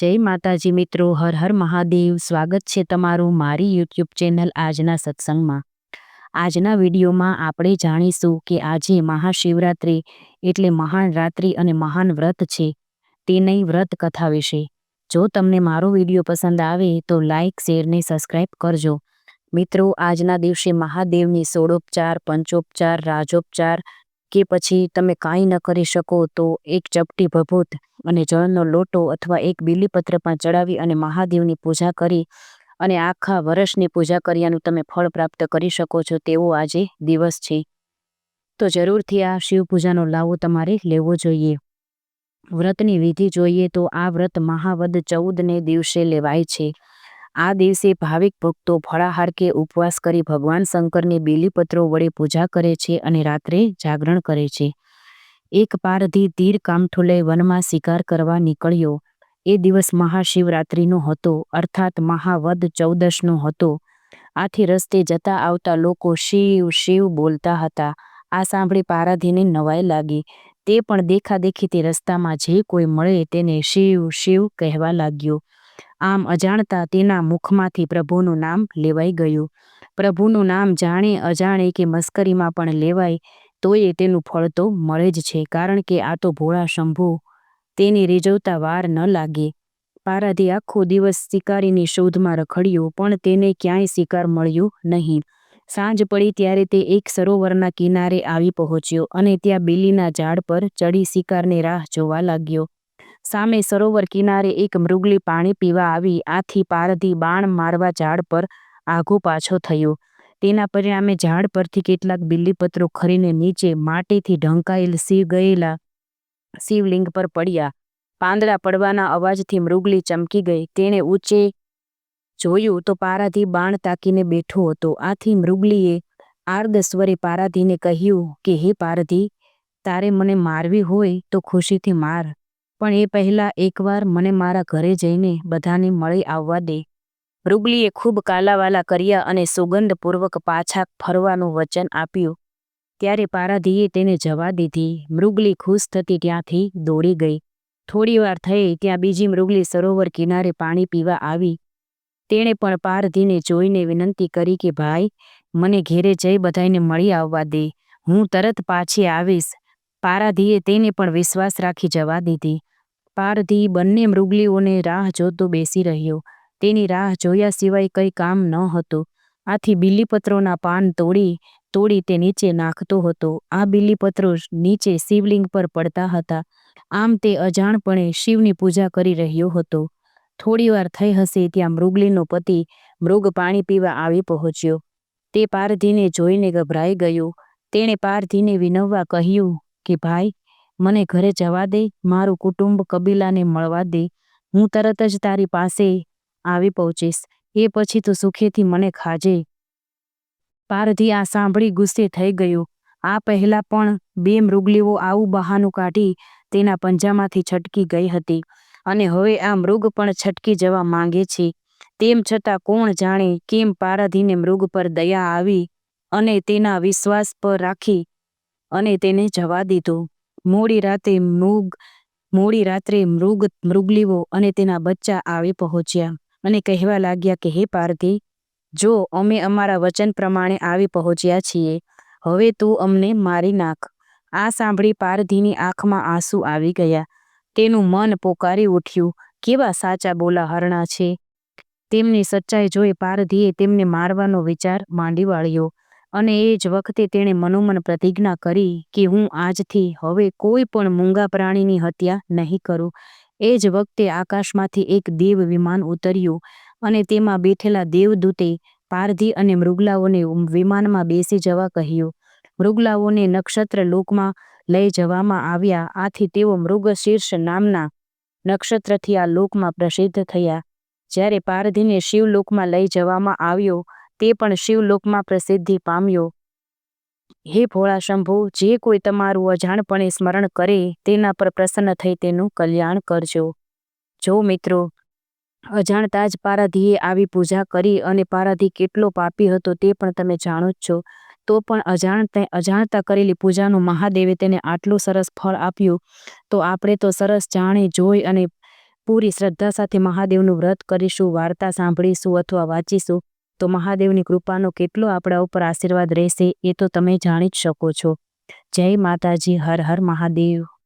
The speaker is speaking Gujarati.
જય માતાજી મિત્રો, હર હર મહાદેવ. સ્વાગત છે તમારું મારી યુટ્યુબ ચેનલ આજના સત્સંગમાં. આજના વિડીયોમાં આપણે જાણીશું કે આજે મહાશિવરાત્રિ એટલે મહાન રાત્રિ અને મહાન વ્રત છે. તેની વ્રત કથા વિશે. જો તમને મારો વીડિયો પસંદ આવે તો લાઇક શેરને સબસ્ક્રાઇબ કરજો. મિત્રો, આજના દિવસે મહાદેવની સોળોપચાર, પંચોપચાર, રાજોપચાર કે પછી તમે કાંઈ ન કરી શકો તો એક ચપટી ભભૂત અને જળનો લોટો અથવા એક બીલીપત્ર પણ ચડાવી અને મહાદેવની પૂજા કરી અને આખા વર્ષની પૂજા કર્યાનું તમે ફળ પ્રાપ્ત કરી શકો છો. તેવો આજે દિવસ છે. તો જરૂરથી આ શિવ પૂજાનો લાવો તમારે લેવો જોઈએ. વ્રતની વિધિ જોઈએ તો આ વ્રત મહાવદ ચૌદને દિવસે લેવાય છે. આ દિવસે ભાવિક ભક્તો ફળાહાર કે ઉપવાસ કરી ભગવાન શંકરની બીલીપત્રો વડે પૂજા કરે છે અને રાત્રે જાગરણ કરે છે. એક પારધી તીર કામઠુલે વનમાં શિકાર કરવા નીકળ્યો. એ દિવસ મહાશિવરાત્રિનો હતો, અર્થાત મહાવદ ચૌદશનો હતો. આથી રસ્તે જતા આવતા લોકો શિવ શિવ બોલતા હતા. આ સાંભળી પારાધીને નવાઈ લાગી. તે પણ દેખાદેખી તે રસ્તામાં જે કોઈ મળે તેને શિવ શિવ કહેવા લાગ્યો. આમ અજાણતા તેના મુખમાંથી પ્રભુનું નામ લેવાઈ ગયું. પ્રભુનું નામ જાણે અજાણે કે મસ્કરીમાં પણ લેવાય, તોય તેનું ફળ તો મળે જ છે, કારણ કે આ તો ભોળા શંભુ. તેની રીઝવતા વાર ન લાગે. પારાધી આખો દિવસ શિકારીની શોધમાં રખડ્યો, પણ તેને ક્યાંય શિકાર મળ્યો નહીં. સાંજ પડી ત્યારે તે એક સરોવરના કિનારે આવી પહોંચ્યો અને ત્યાં બીલીના ઝાડ પર ચડી શિકારની રાહ જોવા લાગ્યો. સામે સરોવર કિનારે એક મૃગલી પાણી પીવા આવી, આથી પારધી બાણ મારવા ઝાડ પર આઘો પાછો થયો. તેના પરિણામે ઝાડ પરથી કેટલાક બિલ્લીપત્રો ખરીને નીચે માટીથી ઢંકાયેલ શિવ ગયેલા શિવલિંગ પર પડ્યા. પાંદડા પડવાના અવાજથી મૃગલી ચમકી ગઈ. તેણે ઊંચે જોયું તો પારાધી બાણ તાકીને બેઠો હતો. આથી મૃગલીએ આર્દ સ્વરે પારાધીને કહ્યું કે, હે પારધી, તારે મને મારવી હોય તો ખુશીથી માર. પણ એ પહેલાં એકવાર મને મારા ઘરે જઈને બધાને મળી આવવા દે. મૃગલીએ ખૂબ કાલાવાલા કર્યા અને સુગંધપૂર્વક પાછા ફરવાનું વચન આપ્યું. ત્યારે પારાધીએ તેને જવા દીધી. મૃગલી ખુશ થતી ત્યાંથી દોડી ગઈ. થોડીવાર થઈ ત્યાં બીજી મૃગલી સરોવર કિનારે પાણી પીવા આવી. તેણે પણ પારધીને જોઈને વિનંતી કરી કે, ભાઈ, મને ઘેરે જઈ બધાને મળી આવવા દે. હું તરત પાછી આવીશ. પારાધીએ તેને પણ વિશ્વાસ રાખી જવા દીધી. પારધી બંને મૃગલીઓને રાહ જોતો બેસી રહ્યો. તેની રાહ જોયા સિવાય કંઈ કામ ન હતું. આથી બિલીપત્રોના પાન તોડી તોડી તે નીચે નાખતો હતો. આ બિલીપત્રો નીચે શિવલિંગ પર પડતા હતા. આમ તે અજાણપણે શિવની પૂજા કરી રહ્યો હતો. થોડીવાર થઈ હશે ત્યાં મૃગલીનો પતિ મૃગ પાણી પીવા આવી પહોંચ્યો. તે પારધીને જોઈને ગભરાઈ ગયો. તેણે પારધીને વિનવવા કહ્યું કે ભાઈ, મને ઘરે જવા દે, મારું કુટુંબ કબીલાને મળવા દે, હું તરત જ તારી પાસે આવી પહોંચીશ. એ પછી તું સુખેથી મને ખાજે. પારધી આ સાંભળી ગુસ્સે થઈ ગયો. આ પહેલાં પણ બે મૃગલીઓ આવું બહાનું કાઢી તેના પંજામાંથી છટકી ગઈ હતી અને હવે આ મૃગ પણ છટકી જવા માંગે છે. તેમ છતાં કોણ જાણે કેમ પારધીને મૃગ પર દયા આવી અને તેના વિશ્વાસ પર રાખી અને તેને જવા દીધો. મોડી રાતે મૃગ, મોડી રાત્રે મૃગ, મૃગલીઓ અને તેના બચ્ચા આવી પહોંચ્યા અને કહેવા લાગ્યા કે, હે પારધી, જો અમે અમારા વચન પ્રમાણે આવી પહોંચ્યા છીએ, હવે તું અમને મારી નાખ. આ સાંભળી પારધીની આંખમાં આંસુ આવી ગયા. તેનું મન પોકારી ઉઠ્યું. કેવા સાચા બોલા હરણા છે. તેમની સચ્ચાઈ જોઈ પારધીએ તેમને મારવાનો વિચાર માંડી વાળ્યો. અને એ જ વખતે તેણે મનોમન પ્રતિજ્ઞા કરી કે હું આજથી હવે કોઈ પણ મૂંગા પ્રાણીની હત્યા નહીં કરું. એ જ વખતે આકાશમાંથી એક દેવ વિમાન ઉતર્યું અને તેમાં બેઠેલા દેવદૂતે પારધી અને મૃગલાઓને વિમાનમાં બેસી જવા કહ્યું. મૃગલાઓને નક્ષત્ર લોકમાં લઈ જવામાં આવ્યા. આથી તેઓ મૃગશીર્ષ નામના નક્ષત્રથી આ લોકમાં પ્રસિદ્ધ થયા. જ્યારે પારધીને શિવલોકમાં લઈ જવામાં આવ્યો તે પણ શિવલોકમાં પ્રસિદ્ધિ પામ્યો. હે ભોળા શંભુ, જે કોઈ તમારું અજાણપણે સ્મરણ કરે, તેના પર પ્રસન્ન થઈ તેનું કલ્યાણ કરજો. જો મિત્રો, અજાણતા જ પારાધીએ આવી પૂજા કરી અને પારાધી કેટલો પાપી હતો તે પણ તમે જાણો જ છો. તો પણ અજાણતા અજાણતા કરેલી પૂજાનું મહાદેવે તેને આટલું સરસ ફળ આપ્યું. તો આપણે તો સરસ જાણી જોઈ અને પૂરી શ્રદ્ધા સાથે મહાદેવનું વ્રત કરીશું, વાર્તા સાંભળીશું અથવા વાંચીશું. તો મહાદેવની કૃપાનો કેટલો આપણા ઉપર આશીર્વાદ રહેશે એ તો તમે જાણી જ શકો છો. જય માતાજી, હર હર મહાદેવ.